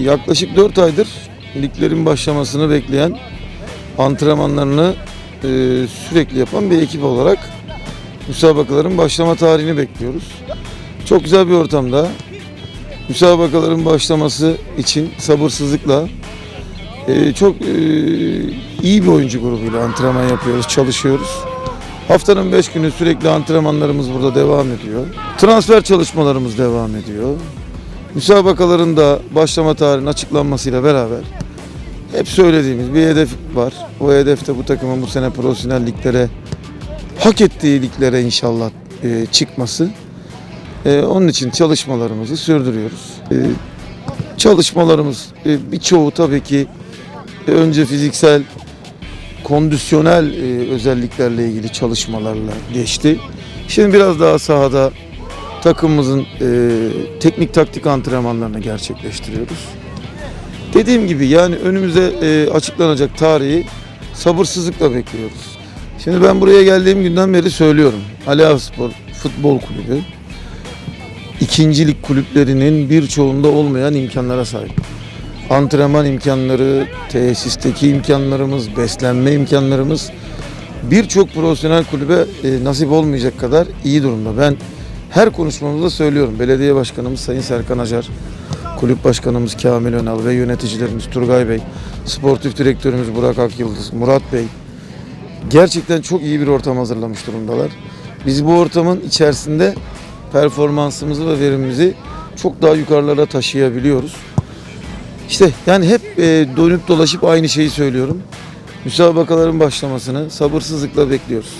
Yaklaşık 4 aydır liglerin başlamasını bekleyen antrenmanlarını e, sürekli yapan bir ekip olarak müsabakaların başlama tarihini bekliyoruz. Çok güzel bir ortamda müsabakaların başlaması için sabırsızlıkla e, çok e, iyi bir oyuncu grubuyla antrenman yapıyoruz, çalışıyoruz. Haftanın 5 günü sürekli antrenmanlarımız burada devam ediyor. Transfer çalışmalarımız devam ediyor. Müsabakaların da başlama tarihinin açıklanmasıyla beraber hep söylediğimiz bir hedef var. O hedef de bu takımın bu sene profesyonel liglere hak ettiği liglere inşallah e, çıkması. E, onun için çalışmalarımızı sürdürüyoruz. E, çalışmalarımız e, birçoğu tabii ki e, önce fiziksel kondisyonel e, özelliklerle ilgili çalışmalarla geçti. Şimdi biraz daha sahada takımımızın e, teknik taktik antrenmanlarını gerçekleştiriyoruz. Dediğim gibi yani önümüze e, açıklanacak tarihi sabırsızlıkla bekliyoruz. Şimdi ben buraya geldiğim günden beri söylüyorum. Ali Ağaspor Futbol Kulübü ikincilik kulüplerinin birçoğunda olmayan imkanlara sahip. Antrenman imkanları, tesisteki imkanlarımız, beslenme imkanlarımız birçok profesyonel kulübe e, nasip olmayacak kadar iyi durumda. Ben her konuşmamızda söylüyorum. Belediye Başkanımız Sayın Serkan Acar, Kulüp Başkanımız Kamil Önal ve yöneticilerimiz Turgay Bey, Sportif Direktörümüz Burak Akyıldız, Murat Bey gerçekten çok iyi bir ortam hazırlamış durumdalar. Biz bu ortamın içerisinde performansımızı ve verimimizi çok daha yukarılara taşıyabiliyoruz. İşte yani hep e, dönüp dolaşıp aynı şeyi söylüyorum. Müsabakaların başlamasını sabırsızlıkla bekliyoruz.